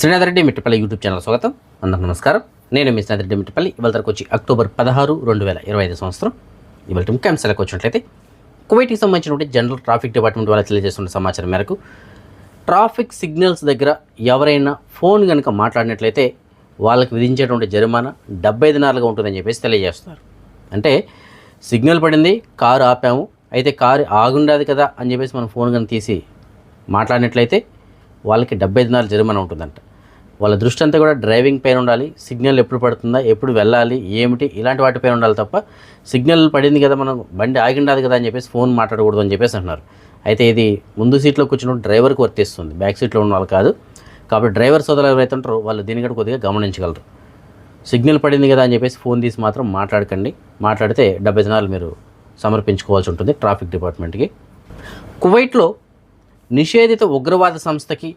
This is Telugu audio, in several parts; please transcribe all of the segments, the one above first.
శ్రీనాథరెడ్డి మిట్టపల్లి యూట్యూబ్ ఛానల్ స్వాగతం. అందరికి నమస్కారం. నేను మీ శ్రీనాథరెడ్డి మిట్టపల్లి. ఇవాళ తరకు వచ్చి అక్టోబర్ పదహారు రెండు వేల ఇరవై ఐదు సంవత్సరం. ఇవాళ ముఖ్యాంశాలకు వచ్చినట్లయితే కువైట్కి సంబంధించినటువంటి జనరల్ ట్రాఫిక్ డిపార్ట్మెంట్ వాళ్ళు తెలియజేస్తున్న సమాచారం మేరకు ట్రాఫిక్ సిగ్నల్స్ దగ్గర ఎవరైనా ఫోన్ కనుక మాట్లాడినట్లయితే వాళ్ళకి విధించేటువంటి జరిమానా డెబ్బై దినాలుగా ఉంటుందని చెప్పేసి తెలియజేస్తున్నారు. అంటే సిగ్నల్ పడింది కారు ఆపాము అయితే కారు ఆగుండదు కదా అని చెప్పేసి మనం ఫోన్ కనుక తీసి మాట్లాడినట్లయితే వాళ్ళకి డెబ్బై దినాలు జరిమానా ఉంటుందంట. వాళ్ళ దృష్టి అంతా కూడా డ్రైవింగ్ పైన ఉండాలి. సిగ్నల్ ఎప్పుడు పడుతుందా ఎప్పుడు వెళ్ళాలి ఏమిటి ఇలాంటి వాటిపైన ఉండాలి తప్ప సిగ్నల్ పడింది కదా మనం బండి ఆగిండదు కదా అని చెప్పేసి ఫోన్ మాట్లాడకూడదు అని చెప్పేసి అంటున్నారు. అయితే ఇది ముందు సీట్లో కూర్చున్న డ్రైవర్కి వర్తిస్తుంది. బ్యాక్ సీట్లో ఉన్న వాళ్ళు కాదు. కాబట్టి డ్రైవర్ సోదరులు ఎవరైతే ఉంటారో వాళ్ళు దీని కూడా కొద్దిగా గమనించగలరు. సిగ్నల్ పడింది కదా అని చెప్పేసి ఫోన్ తీసి మాత్రం మాట్లాడకండి. మాట్లాడితే డెబ్బై దినాలు మీరు సమర్పించుకోవాల్సి ఉంటుంది ట్రాఫిక్ డిపార్ట్మెంట్కి. కువైట్లో నిషేధిత ఉగ్రవాద సంస్థకి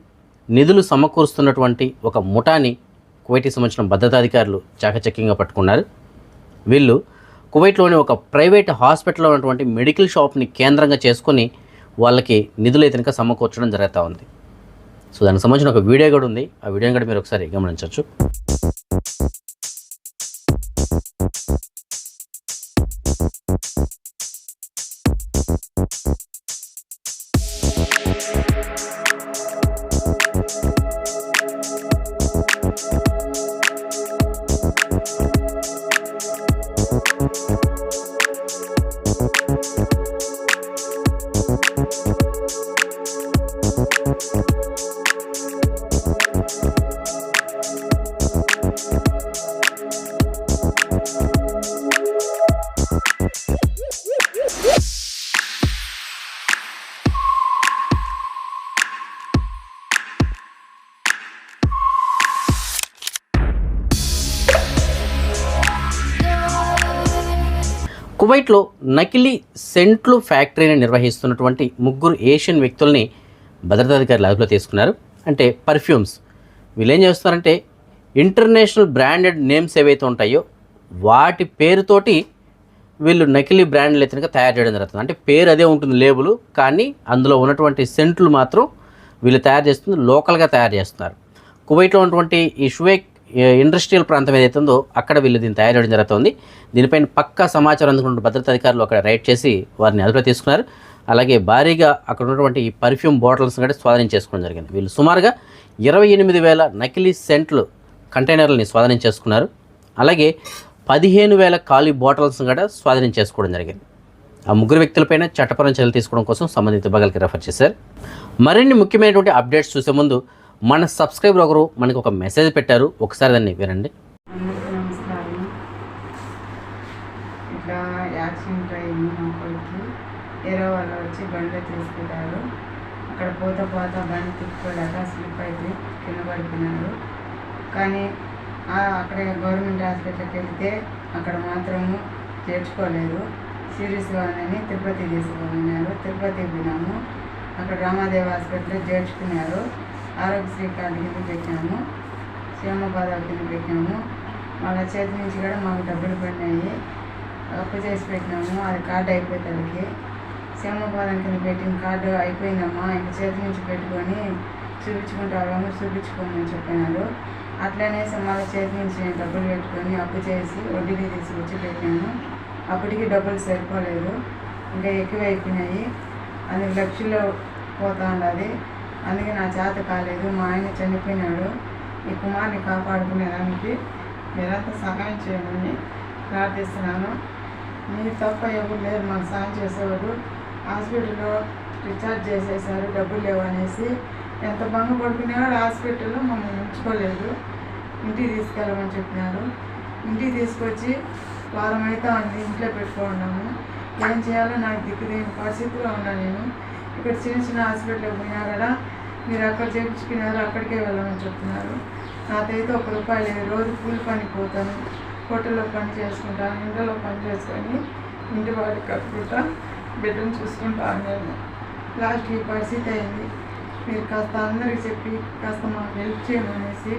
నిధులు సమకూరుస్తున్నటువంటి ఒక ముఠాని కువైట్కి సంబంధించిన భద్రతాధికారులు చాకచక్యంగా పట్టుకున్నారు. వీళ్ళు కువైట్లోని ఒక ప్రైవేట్ హాస్పిటల్లో ఉన్నటువంటి మెడికల్ షాప్ని కేంద్రంగా చేసుకొని వాళ్ళకి నిధులు అయితే సమకూర్చడం జరుగుతూ ఉంది. సో దానికి సంబంధించిన ఒక వీడియో కూడా ఉంది. ఆ వీడియోని కూడా మీరు ఒకసారి గమనించవచ్చు. కువైట్లో నకిలీ సెంట్లు ఫ్యాక్టరీని నిర్వహిస్తున్నటువంటి ముగ్గురు ఏషియన్ వ్యక్తుల్ని భద్రతాధికారులు అదుపులో తీసుకున్నారు. అంటే పర్ఫ్యూమ్స్. వీళ్ళు ఏం చేస్తున్నారంటే ఇంటర్నేషనల్ బ్రాండెడ్ నేమ్స్ ఏవైతే ఉంటాయో వాటి పేరుతోటి వీళ్ళు నకిలీ బ్రాండ్లు అయితే తయారు చేయడం జరుగుతుంది. అంటే పేరు అదే ఉంటుంది లేబుల్ కానీ అందులో ఉన్నటువంటి సెంట్లు మాత్రం వీళ్ళు తయారు చేస్తుంది లోకల్గా తయారు చేస్తున్నారు. కువైట్లో ఉన్నటువంటి ఈ షువేక్ ఇండస్ట్రియల్ ప్రాంతం ఏదైతే ఉందో అక్కడ వీళ్ళు దీన్ని తయారు చేయడం జరుగుతుంది. దీనిపైన పక్కా సమాచారం అందుకున్న భద్రతా అధికారులు అక్కడ రైడ్ చేసి వారిని అదుపులో తీసుకున్నారు. అలాగే భారీగా అక్కడ ఉన్నటువంటి ఈ పర్ఫ్యూమ్ బాటిల్స్ కూడా స్వాధీనం చేసుకోవడం జరిగింది. వీళ్ళు సుమారుగా ఇరవై ఎనిమిది వేల నకిలీ సెంట్లు కంటైనర్లని స్వాధీనం చేసుకున్నారు. అలాగే పదిహేను వేల ఖాళీ బాటిల్స్ని కూడా స్వాధీనం చేసుకోవడం జరిగింది. ఆ ముగ్గురు వ్యక్తులపైన చట్టపరమైన చర్యలు తీసుకోవడం కోసం సంబంధిత విభాగాలకి రెఫర్ చేశారు. మరిన్ని ముఖ్యమైనటువంటి అప్డేట్స్ చూసే ముందు మన సబ్స్క్రైబర్ ఒకరు మనకి ఒక మెసేజ్ పెట్టారు. ఒకసారి దాన్ని వినండి. నమస్కారం ఇట్లా యాక్సిడెంట్ అయింది మా కొడుకు. వాళ్ళు వచ్చి బండి తీసుకెళ్ళారు అక్కడ పోత పోత బండి తిప్పుకోలేక స్లిప్ అయితే కింద పడిపోయినారు కానీ అక్కడ గవర్నమెంట్ హాస్పిటల్కి వెళ్తే అక్కడ మాత్రము చేర్చుకోలేదు. సీరియస్గా ఉందని తిరుపతి తీసుకున్నారు తిరుపతి పోయినాము. అక్కడ రామాదేవి హాస్పిటల్లో చేర్చుకున్నారు. ఆరోగ్యశ్రీ కార్డు కింద పెట్టినాము క్షేమబాధ కింద పెట్టినాము వాళ్ళ చేతి నుంచి కూడా మాకు డబ్బులు పడినాయి. అప్పు చేసి పెట్టినాము. అది కార్డు అయిపోయేసరికి క్షేమబాధం కింద పెట్టిన కార్డు అయిపోయిందమ్మా. ఇంక చేతి నుంచి పెట్టుకొని చూపించుకుంటారేమో చూపించుకోమని చెప్పినారు. అట్లనేసి మళ్ళీ చేతి నుంచి నేను డబ్బులు పెట్టుకొని అప్పు చేసి వడ్డీకి తీసుకొచ్చి పెట్టాను. అప్పటికి డబ్బులు సరిపోలేదు. ఇంకా ఎక్కువ అయిపోయినాయి అది లక్షలో పోతా ఉండదు. అందుకే నా చేత కాలేదు. మా ఆయన చనిపోయినాడు. ఈ కుమార్ని కాపాడుకునేదానికి మీరంతా సహాయం చేయమని ప్రార్థిస్తున్నాను. మీరు తప్ప ఎవరు లేరు. మాకు సహాయం చేసేవాడు. హాస్పిటల్లో రీఛార్జ్ చేసేసారు. డబ్బులు లేవు అనేసి ఎంత బంగు పడుకునేవాడు హాస్పిటల్లో మమ్మల్ని ఉంచుకోలేదు. ఇంటికి తీసుకెళ్ళమని చెప్పినారు. ఇంటికి తీసుకొచ్చి వారం అయితే ఉంది. ఇంట్లో పెట్టుకున్నాము ఏం చేయాలో నాకు దిక్కుదేని పరిస్థితిలో ఉన్నా నేను. ఇక్కడ చిన్న చిన్న హాస్పిటల్కి పోయినా కూడా మీరు అక్కడ చేయించుకున్నారు అక్కడికే వెళ్ళమని చెప్తున్నారు. నాకైతే ఒక రూపాయి లేదు. రోజు కూలి పని పోతాను. హోటల్లో పని చేసుకుంటాను ఇంట్లో పని చేసుకొని ఇంటి వాడికి కట్టుకుంటా బిడ్డను చూసుకుంటాను నేను లాస్ట్ ఈ పరిస్థితి అయింది. మీరు కాస్త అందరికి చెప్పి కాస్త మాకు హెల్ప్ చేయమనేసి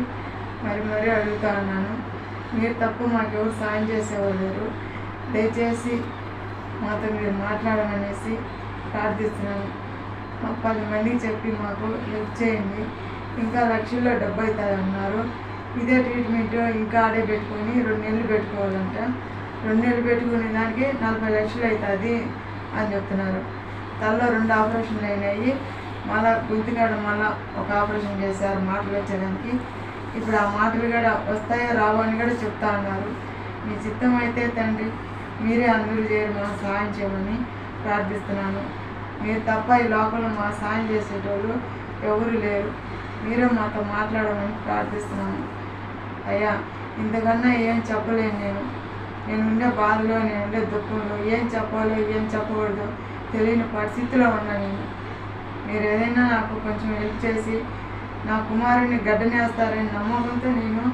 మరి మరీ అడుగుతా ఉన్నాను మీరు తప్ప మాకు ఎవరు సాయం చేసేవాళ్ళు లేరు. దయచేసి మాతో మీరు మాట్లాడమనేసి ప్రార్థిస్తున్నాను. మాకు పది మందికి చెప్పి మాకు హెల్ప్ చేయండి. ఇంకా లక్షల్లో డబ్బు అవుతుంది అన్నారు ఇదే ట్రీట్మెంట్ ఇంకా ఆడే పెట్టుకొని రెండు నెలలు పెట్టుకోవాలంట. రెండు నెలలు పెట్టుకునే దానికి నలభై లక్షలు అవుతుంది అని చెప్తున్నారు. తలలో రెండు ఆపరేషన్లు అయినాయి. మళ్ళా గుంతికాడ మళ్ళా ఒక ఆపరేషన్ చేశారు మాటలు వచ్చేదానికి. ఇప్పుడు ఆ మాటలు కూడా వస్తాయో రావో అని కూడా చెప్తా అన్నారు. మీ చిత్తం అయితే తండ్రి మీరే అందరూ చేయరు మనం సహాయం చేయమని ప్రార్థిస్తున్నాను. మీరు తప్ప ఈ లోకంలో మా సాయం చేసేటోళ్ళు ఎవరు లేరు. మీరే మాతో మాట్లాడమని ప్రార్థిస్తున్నాను అయ్యా ఇంతకన్నా ఏం చెప్పలేను నేను. నేను ఉండే బాధలో నేను ఉండే దుఃఖంలో. ఏం చెప్పాలో ఏం చెప్పకూడదు తెలియని పరిస్థితిలో ఉన్నా నేను. మీరు ఏదైనా నాకు కొంచెం హెల్ప్ చేసి నా కుమారుని గడ్డనేస్తారని నమ్మకంతో నేను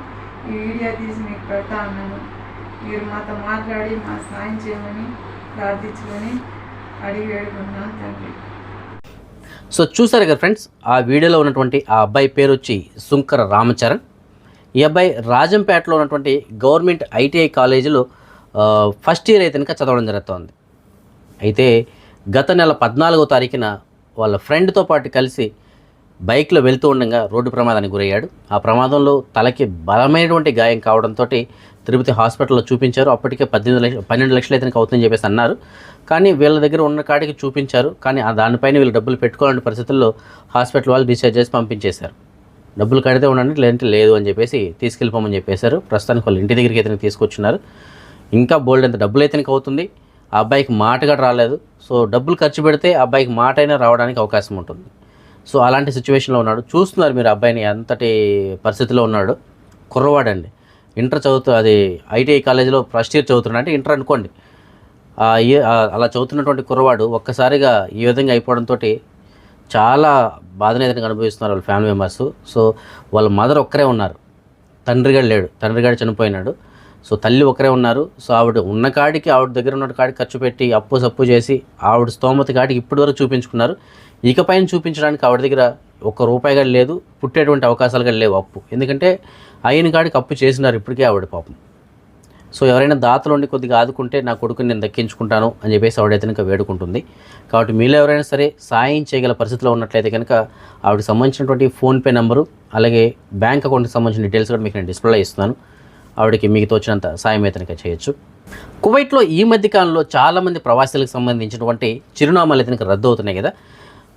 ఈ వీడియో తీసి మీకు పెడతా ఉన్నాను. మీరు మాతో మాట్లాడి మా సాయం చేయమని ప్రార్థించుకొని అడిగి వేడుకున్నాను తండ్రి సో చూసారు కదా ఫ్రెండ్స్ ఆ వీడియోలో ఉన్నటువంటి ఆ అబ్బాయి పేరు వచ్చి సుంకర రామచరణ్. ఈ అబ్బాయి రాజంపేటలో ఉన్నటువంటి గవర్నమెంట్ ఐటీఐ కాలేజీలో ఫస్ట్ ఇయర్ అయితే కనుక చదవడం జరుగుతోంది. అయితే గత నెల పద్నాలుగో తారీఖున వాళ్ళ ఫ్రెండ్తో పాటు కలిసి బైక్లో వెళ్తూ ఉండగా రోడ్డు ప్రమాదానికి గురయ్యాడు. ఆ ప్రమాదంలో తలకి బలమైనటువంటి గాయం కావడంతో తిరుపతి హాస్పిటల్లో చూపించారు. అప్పటికే పద్దెనిమిది లక్ష పన్నెండు లక్షలు అయితే అవుతుందని చెప్పేసి అన్నారు. కానీ వీళ్ళ దగ్గర ఉన్న కాడికి చూపించారు. కానీ ఆ దానిపైన వీళ్ళు డబ్బులు పెట్టుకోవాలని పరిస్థితుల్లో హాస్పిటల్ వాళ్ళు డిశ్చార్జ్ చేసి పంపించేశారు. డబ్బులు కడితే ఉండండి లేదంటే లేదు అని చెప్పేసి తీసుకెళ్ళిపోమని చెప్పేశారు. ప్రస్తుతానికి వాళ్ళు ఇంటి దగ్గరికి అయితే తీసుకొచ్చున్నారు. ఇంకా బోల్డ్ ఎంత డబ్బులు అయితే అవుతుంది ఆ అబ్బాయికి మాటగా రాలేదు. సో డబ్బులు ఖర్చు పెడితే అబ్బాయికి మాట అయినా రావడానికి అవకాశం ఉంటుంది. సో అలాంటి సిచ్యువేషన్లో ఉన్నాడు. చూస్తున్నారు మీరు అబ్బాయిని అంతటి పరిస్థితిలో ఉన్నాడు. కుర్రవాడండి. ఇంటర్ చదువుతూ అది ఐటీఐ కాలేజీలో ఫస్ట్ ఇయర్ చదువుతున్నాడు. అంటే ఇంటర్ అనుకోండి. అలా చదువుతున్నటువంటి కుర్రవాడు ఒక్కసారిగా ఈ విధంగా అయిపోవడంతో చాలా బాధనేదని అనుభవిస్తున్నారు వాళ్ళ ఫ్యామిలీ మెంబర్స్ సో వాళ్ళ మదర్ ఒక్కరే ఉన్నారు. తండ్రిగాడు లేడు. తండ్రిగాడు చనిపోయినాడు. సో తల్లి ఒకరే ఉన్నారు. సో ఆవిడ ఉన్న కాడికి ఆవిడ దగ్గర ఉన్న కాడికి ఖర్చు పెట్టి అప్పు సప్పు చేసి ఆవిడ స్తోమత కాడికి ఇప్పటి వరకు చూపించుకున్నారు. ఇకపైన చూపించడానికి ఆవిడ దగ్గర ఒక్క రూపాయి కూడా లేదు. పుట్టేటువంటి అవకాశాలు కూడా లేవు అప్పు. ఎందుకంటే అయిన కాడికి అప్పు చేసినారు ఇప్పటికే ఆవిడ పాపం. సో ఎవరైనా దాతలు ఉండి కొద్దిగా ఆదుకుంటే నా కొడుకుని నేను దక్కించుకుంటాను అని చెప్పేసి ఆవిడైతే కనుక వేడుకుంటుంది. కాబట్టి మీలో ఎవరైనా సరే సాయం చేయగల పరిస్థితిలో ఉన్నట్లయితే కనుక ఆవిడకి సంబంధించినటువంటి ఫోన్పే నెంబరు అలాగే బ్యాంక్ అకౌంట్కి సంబంధించిన డీటెయిల్స్ కూడా మీకు నేను డిస్ప్లే ఇస్తున్నాను. ఆవిడకి మీకు తోచినంత సాయం అయితే చేయొచ్చు. కువైట్లో ఈ మధ్యకాలంలో చాలామంది ప్రవాసీలకు సంబంధించినటువంటి చిరునామాలు ఇతనికి రద్దు అవుతున్నాయి కదా.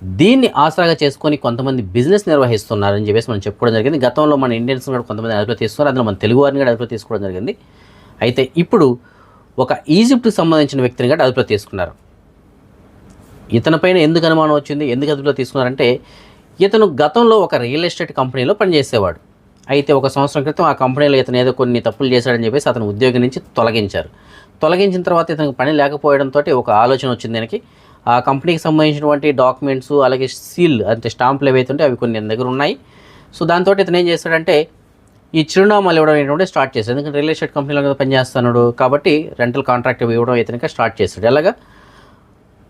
దీన్ని ఆసరాగా చేసుకొని కొంతమంది బిజినెస్ నిర్వహిస్తున్నారని చెప్పేసి మనం చెప్పుకోవడం జరిగింది. గతంలో మన ఇండియన్స్ కూడా కొంతమంది అదుపులో తీసుకున్నారు. అందులో మన తెలుగు వారిని కూడా అదుపులో తీసుకోవడం జరిగింది. అయితే ఇప్పుడు ఒక ఈజిప్ట్కి సంబంధించిన వ్యక్తిని కూడా అదుపులో తీసుకున్నారు. ఇతనిపైన ఎందుకు అనుమానం వచ్చింది? ఎందుకు అదుపులో తీసుకున్నారంటే ఇతను గతంలో ఒక రియల్ ఎస్టేట్ కంపెనీలో పనిచేసేవాడు. అయితే ఒక సంవత్సరం క్రితం ఆ కంపెనీలో ఇతను ఏదో కొన్ని తప్పులు చేశాడని చెప్పేసి అతను ఉద్యోగం నుంచి తొలగించారు. తొలగించిన తర్వాత ఇతనికి పని లేకపోవడంతో ఒక ఆలోచన వచ్చింది దీనికి. ఆ కంపెనీకి సంబంధించినటువంటి డాక్యుమెంట్స్ అలాగే సీల్ అంటే స్టాంపులు ఏవైతే ఉంటే అవి కొన్ని దగ్గర ఉన్నాయి. సో దాంతో ఇతను ఏం చేస్తాడంటే ఈ చిరునామాలు ఇవ్వడం ఏంటంటే స్టార్ట్ చేశాడు. ఎందుకంటే రియల్ ఎస్టేట్ కంపెనీలో కదా పనిచేస్తున్నాడు కాబట్టి రెంటల్ కాంట్రాక్ట్ ఇవ్వడం ఇతనికి స్టార్ట్ చేశాడు. ఎలాగా?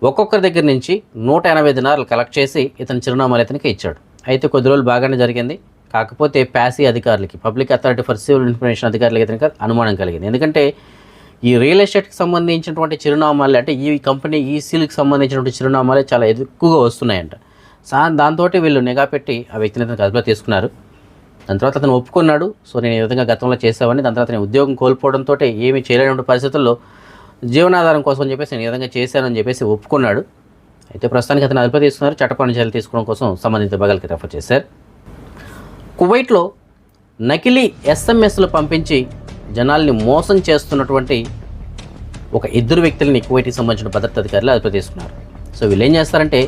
ఒక్కొక్కరి దగ్గర నుంచి నూట ఎనభై దినాలు కలెక్ట్ చేసి ఇతని చిరునామాలు ఇతనికి ఇచ్చాడు. అయితే కొద్ది రోజులు బాగానే జరిగింది. కాకపోతే ప్యాసీ అధికారులకి public authority for civil information అధికారులకి ఇతనికి అనుమానం కలిగింది. ఎందుకంటే ఈ రియల్ ఎస్టేట్కి సంబంధించినటువంటి చిరునామాలు అంటే ఈ కంపెనీ ఈ సీల్కి సంబంధించినటువంటి చిరునామాలే చాలా ఎక్కువగా వస్తున్నాయంట. సా దాంతో వీళ్ళు నిఘా పెట్టి ఆ వ్యక్తిని అతనికి అదుపులో తీసుకున్నారు. దాని తర్వాత అతను ఒప్పుకున్నాడు. సో నేను ఈ విధంగా గతంలో చేసావని దాని తర్వాత నేను ఉద్యోగం కోల్పోవడంతో ఏమీ చేయలేనటువంటి పరిస్థితుల్లో జీవనాధారం కోసం అని చెప్పేసి నేను ఈ విధంగా చేశానని చెప్పేసి ఒప్పుకున్నాడు. అయితే ప్రస్తుతానికి అతను అదుపులో తీసుకున్నారు. చట్టపరణ చర్యలు తీసుకోవడం కోసం సంబంధిత భాగాలకి రెఫర్ చేశారు. కువైట్లో నకిలీ ఎస్ఎంఎస్లు పంపించి జనాల్ని మోసం చేస్తున్నటువంటి ఒక ఇద్దరు వ్యక్తులని కువైట్కి సంబంధించిన భద్రతా అధికారులు అదుపు తీసుకున్నారు. సో వీళ్ళు ఏం చేస్తారంటే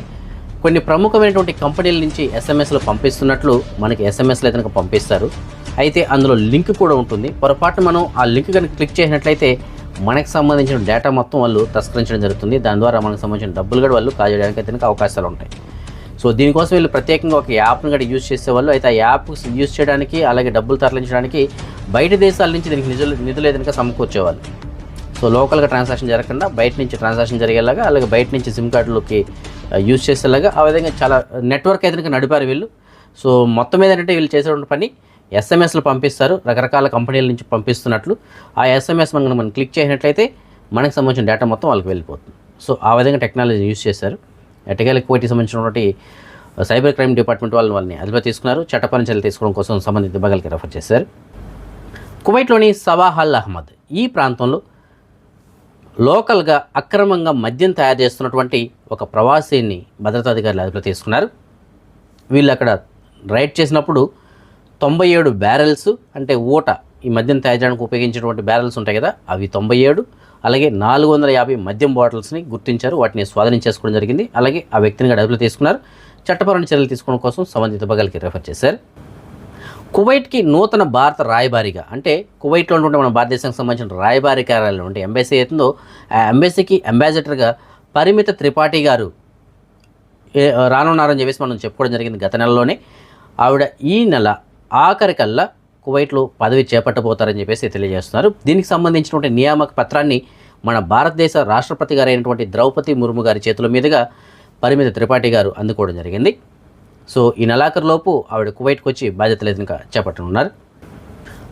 కొన్ని ప్రముఖమైనటువంటి కంపెనీల నుంచి ఎస్ఎంఎస్లు పంపిస్తున్నట్లు మనకి ఎస్ఎంఎస్లు అయితే పంపిస్తారు. అయితే అందులో లింక్ కూడా ఉంటుంది. పొరపాటు మనం ఆ లింక్ కనుక క్లిక్ చేసినట్లయితే మనకు సంబంధించిన డేటా మొత్తం వాళ్ళు తస్కరించడం జరుగుతుంది. దాని ద్వారా మనకు సంబంధించిన డబ్బులు కూడా వాళ్ళు కాజేయడానికి అయితే అవకాశాలు ఉంటాయి. సో దీనికోసం వీళ్ళు ప్రత్యేకంగా ఒక యాప్ను కూడా యూజ్ చేసేవాళ్ళు. అయితే ఆ యాప్ యూజ్ చేయడానికి అలాగే డబ్బులు తరలించడానికి బయట దేశాల నుంచి దీనికి నిధులు నిధులు ఏదైనా సమకూర్చేవాళ్ళు. సో లోకల్గా ట్రాన్సాక్షన్ జరగకుండా బయట నుంచి ట్రాన్సాక్షన్ జరిగేలాగా అలాగే బయట నుంచి సిమ్ కార్డులోకి యూజ్ చేసేలాగా ఆ విధంగా చాలా నెట్వర్క్ అయితే నడిపారు వీళ్ళు. సో మొత్తం మీద ఏంటంటే వీళ్ళు చేసేటువంటి పని ఎస్ఎంఎస్లు పంపిస్తారు రకరకాల కంపెనీల నుంచి పంపిస్తున్నట్లు. ఆ ఎస్ఎంఎస్ మనం మనం క్లిక్ చేసినట్లయితే మనకు సంబంధించిన డేటా మొత్తం వాళ్ళకి వెళ్ళిపోతుంది. సో ఆ విధంగా టెక్నాలజీ యూజ్ చేశారు. ఎటగాలి కోటికి సంబంధించినటువంటి సైబర్ క్రైమ్ డిపార్ట్మెంట్ వాళ్ళని వాళ్ళని అదుపులో తీసుకున్నారు. చట్టపరమైన చర్యలు తీసుకోవడం కోసం సంబంధిత విభాగాలకి రెఫర్ చేశారు. కువైట్లోని సవాహల్ అహ్మద్ ఈ ప్రాంతంలో లోకల్గా అక్రమంగా మద్యం తయారు చేస్తున్నటువంటి ఒక ప్రవాసీని భద్రతాధికారులు అదుపులో తీసుకున్నారు. వీళ్ళు అక్కడ రైడ్ చేసినప్పుడు తొంభై ఏడు బ్యారెల్స్ అంటే ఊట ఈ మద్యం తయారు చేయడానికి ఉపయోగించినటువంటి బ్యారెల్స్ ఉంటాయి కదా అవి తొంభై ఏడు. అలాగే నాలుగు వందల యాభై మద్యం బాటిల్స్ని గుర్తించారు. వాటిని స్వాధీనం చేసుకోవడం జరిగింది. అలాగే ఆ వ్యక్తిని కూడా అదుపులో తీసుకున్నారు. చట్టపరమైన చర్యలు తీసుకోవడం కోసం సంబంధిత విభాగాలకి రెఫర్ చేశారు. కువైట్కి నూతన భారత రాయబారిగా అంటే కువైట్లో ఉన్నటువంటి మన భారతదేశానికి సంబంధించిన రాయబారి కార్యాలయం ఉంటే ఎంబెసీ అవుతుందో ఆ ఎంబెసీకి అంబాసిడర్గా పరిమిత త్రిపాఠి గారు రానున్నారని చెప్పేసి మనం చెప్పుకోవడం జరిగింది గత నెలలోనే. ఆవిడ ఈ నెల ఆఖరికల్లా కువైట్లో పదవి చేపట్టబోతారని చెప్పేసి తెలియజేస్తున్నారు. దీనికి సంబంధించినటువంటి నియామక పత్రాన్ని మన భారతదేశ రాష్ట్రపతి గారైనటువంటి ద్రౌపది ముర్ము గారి చేతుల మీదుగా పరిమిత త్రిపాఠి గారు అందుకోవడం జరిగింది. సో ఈ నెలాఖరులోపు ఆవిడ కువైట్కి వచ్చి బాధ్యతలు ఇంకా చేపట్టనున్నారు.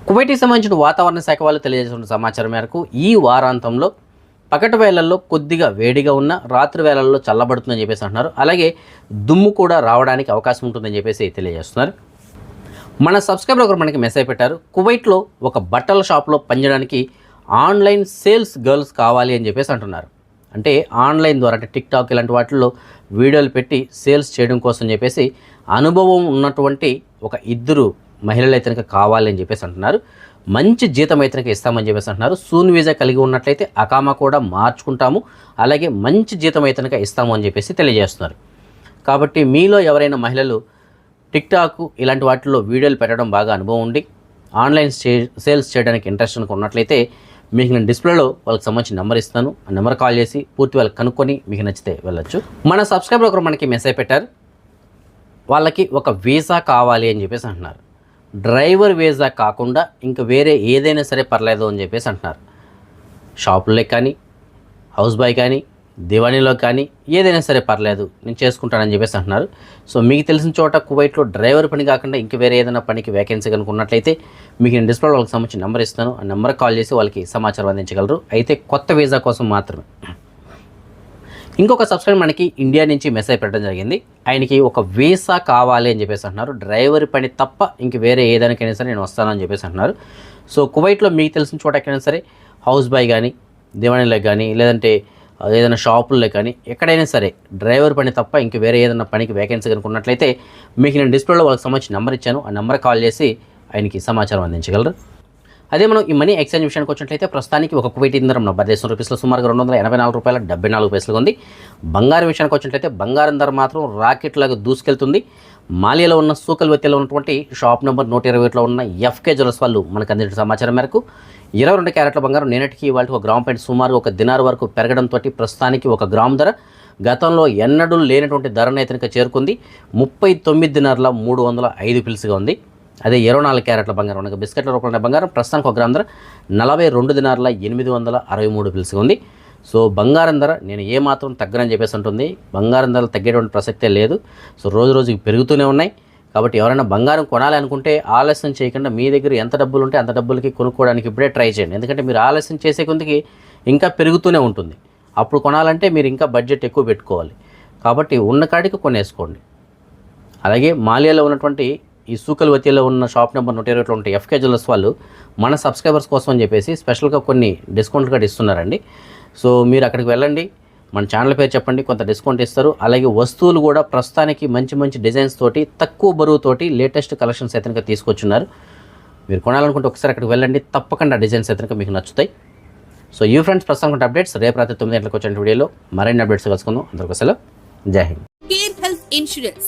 కువైట్కి సంబంధించిన వాతావరణ శాఖ వాళ్ళు తెలియజేసిన సమాచారం మేరకు ఈ వారాంతంలో పగటి వేళల్లో కొద్దిగా వేడిగా ఉన్న రాత్రి వేళల్లో చల్లబడుతుందని చెప్పేసి అంటున్నారు. అలాగే దుమ్ము కూడా రావడానికి అవకాశం ఉంటుందని చెప్పేసి తెలియజేస్తున్నారు. మన సబ్స్క్రైబర్ ఒకరు మనకి మెసేజ్ పెట్టారు కువైట్లో ఒక బట్టల షాప్లో పనిచేయడానికి ఆన్లైన్ సేల్స్ గర్ల్స్ కావాలి అని చెప్పేసి అంటున్నారు. అంటే ఆన్లైన్ ద్వారా అంటే టిక్టాక్ ఇలాంటి వాటిల్లో వీడియోలు పెట్టి సేల్స్ చేయడం కోసం చెప్పేసి అనుభవం ఉన్నటువంటి ఒక ఇద్దరు మహిళలు అయితే కావాలి అని చెప్పేసి అంటున్నారు. మంచి జీతం అయితే ఇస్తామని చెప్పేసి అంటున్నారు. సూన్ వీజా కలిగి ఉన్నట్లయితే అకామా కూడా మార్చుకుంటాము. అలాగే మంచి జీతం అయితే ఇస్తాము అని చెప్పేసి తెలియజేస్తున్నారు. కాబట్టి మీలో ఎవరైనా మహిళలు టిక్టాక్ ఇలాంటి వాటిల్లో వీడియోలు పెట్టడం బాగా అనుభవం ఉండి ఆన్లైన్ సేల్స్ చేయడానికి ఇంట్రెస్ట్ కనుక ఉన్నట్లయితే మీకు నేను డిస్ప్లేలో వాళ్ళకి సంబంధించిన నెంబర్ ఇస్తాను. ఆ నెంబర్ కాల్ చేసి పూర్తి వాళ్ళకి కనుక్కొని మీకు నచ్చితే వెళ్ళొచ్చు. మన సబ్స్క్రైబర్ ఒకరు మనకి మెసేజ్ పెట్టారు. వాళ్ళకి ఒక వీసా కావాలి అని చెప్పేసి అంటున్నారు. డ్రైవర్ వీసా కాకుండా ఇంకా వేరే ఏదైనా సరే పర్లేదు అని చెప్పేసి అంటున్నారు. షాపుల్లో కానీ హౌస్ బాయ్ కానీ దివాణిలో కానీ ఏదైనా సరే పర్లేదు నేను చేసుకుంటానని చెప్పేసి అంటున్నారు. సో మీకు తెలిసిన చోట కువైట్లో డ్రైవర్ పని కాకుండా ఇంక వేరే ఏదైనా పనికి వేకెన్సీ కనుక ఉన్నట్లయితే మీకు నేను డిస్ప్లే వాళ్ళకి సంబంధించిన నెంబర్ ఇస్తాను. ఆ నెంబర్ కాల్ చేసి వాళ్ళకి సమాచారం అందించగలరు. అయితే కొత్త వీసా కోసం మాత్రమే. ఇంకొక సబ్స్క్రైబర్ మనకి ఇండియా నుంచి మెసేజ్ పెట్టడం జరిగింది. ఆయనకి ఒక వీసా కావాలి అని చెప్పేసి అంటున్నారు. డ్రైవర్ పని తప్ప ఇంక వేరే ఏదానికైనా సరే నేను వస్తానని చెప్పేసి అంటున్నారు. సో కువైట్లో మీకు తెలిసిన చోట ఎక్కడైనా సరే హౌస్ బాయ్ కానీ దివాణిలకు కానీ లేదంటే ఏదైనా షాపుల్లో కానీ ఎక్కడైనా సరే డ్రైవర్ పని తప్ప ఇంక వేరే ఏదైనా పనికి వేకెన్సీ కనుక ఉన్నట్లయితే మీకు నేను డిస్ప్లేలో వాళ్ళకి సంబంధించిన నెంబర్ ఇచ్చాను. ఆ నెంబర్ కాల్ చేసి ఆయనకి సమాచారం అందించగలరు. అదే మనం ఈ మనీ ఎక్స్చేంజ్ విషయానికి వచ్చినట్లయితే ప్రస్తుతానికి ఒక కువైట్ ఇందరం మన దేశం రూపీస్లో సుమారుగా రెండు వందల ఎనభై నాలుగు రూపాయల డెబ్బై నాలుగు పైసలుగా ఉంది. బంగారం విషయానికి వచ్చినట్లయితే బంగారం ధర మాత్రం రాకెట్లాగా దూసుకెళ్తుంది. మాలియాలో ఉన్న సూకల్వెత్తిలో ఉన్నటువంటి షాప్ నెంబర్ నూట ఇరవై ఒకటిలో ఉన్న ఎఫ్కే జ్యువెల్స్ వాళ్ళు మనకు అందించిన సమాచారం మేరకు ఇరవై రెండు క్యారెట్ల బంగారం నేనటికి వాళ్ళకి ఒక గ్రామ్ పాయింట్ సుమారు ఒక దినార్ వరకు పెరగడంతో ప్రస్తుతానికి ఒక గ్రామ్ ధర. గతంలో ఎన్నడూ లేనటువంటి ధరను అయితే చేరుకుంది. ముప్పై తొమ్మిది దినార్ల మూడు వందల ఐదు పిల్స్గా ఉంది. అదే ఇరవై నాలుగు క్యారెట్ల బంగారం అనగా బిస్కెట్ల రూపంలో బంగారం ప్రస్తుతానికి ఒక గ్రామ్ ధర నలభై రెండు దినార్ల ఎనిమిది వందల అరవై మూడు పిల్స్గా ఉంది. సో బంగారం ధర నేను ఏమాత్రం తగ్గనని చెప్పేసి ఉంటుంది బంగారం ధరలు తగ్గేటువంటి ప్రసక్తే లేదు. సో రోజు రోజుకి పెరుగుతూనే ఉన్నాయి. కాబట్టి ఎవరైనా బంగారం కొనాలి అనుకుంటే ఆలస్యం చేయకుండా మీ దగ్గర ఎంత డబ్బులు ఉంటే అంత డబ్బులకి కొనుక్కోవడానికి ఇప్పుడే ట్రై చేయండి. ఎందుకంటే మీరు ఆలస్యం చేసే కొద్దికి ఇంకా పెరుగుతూనే ఉంటుంది. అప్పుడు కొనాలంటే మీరు ఇంకా బడ్జెట్ ఎక్కువ పెట్టుకోవాలి. కాబట్టి ఉన్న కాడికి కొనేసుకోండి. అలాగే మాలియాలో ఉన్నటువంటి ఈ సూకల్వతిలో ఉన్న షాప్ నెంబర్ నూట ఇరవైలో ఉంటే ఎఫ్కే జ్యువెలర్స్ వాళ్ళు మన సబ్స్క్రైబర్స్ కోసం అని చెప్పేసి స్పెషల్గా కొన్ని డిస్కౌంట్ కూడా ఇస్తున్నారండి. సో మీరు అక్కడికి వెళ్ళండి. మన ఛానల్ పేరు చెప్పండి కొంత డిస్కౌంట్ ఇస్తారు. అలాగే వస్తువులు కూడా ప్రస్తుతానికి మంచి మంచి డిజైన్స్ తోటి తక్కువ బరువుతోటి లేటెస్ట్ కలెక్షన్స్ అయితే తీసుకొచ్చున్నారు. మీరు కొనాలనుకుంటే ఒకసారి అక్కడికి వెళ్ళండి. తప్పకుండా డిజైన్స్ అయితే మీకు నచ్చుతాయి. సో ఈ ఫ్రెండ్స్ ప్రస్తుతం అప్డేట్స్ రేపు రాత్రి తొమ్మిది గంటలకు వచ్చిన వీడియోలో మరిన్ని అప్డేట్స్ కలుసుకుందాం. అందరికీ సెలవు. జై Hind. Care health insurance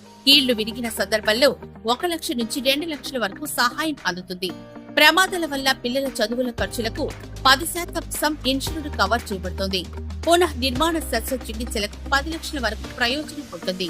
కీళ్ళు విరిగిన సందర్భంలో ఒక లక్ష నుంచి రెండు లక్షల వరకు సహాయం అందుతుంది. ప్రమాదాల వల్ల పిల్లల చదువుల ఖర్చులకు పది శాతం సమ్ ఇన్సూర్డ్ కవర్ చేయబడుతుంది. పునః నిర్మాణ శస్త్రచికిత్సలకు పది లక్షల వరకు ప్రయోజనం ఉంటుంది.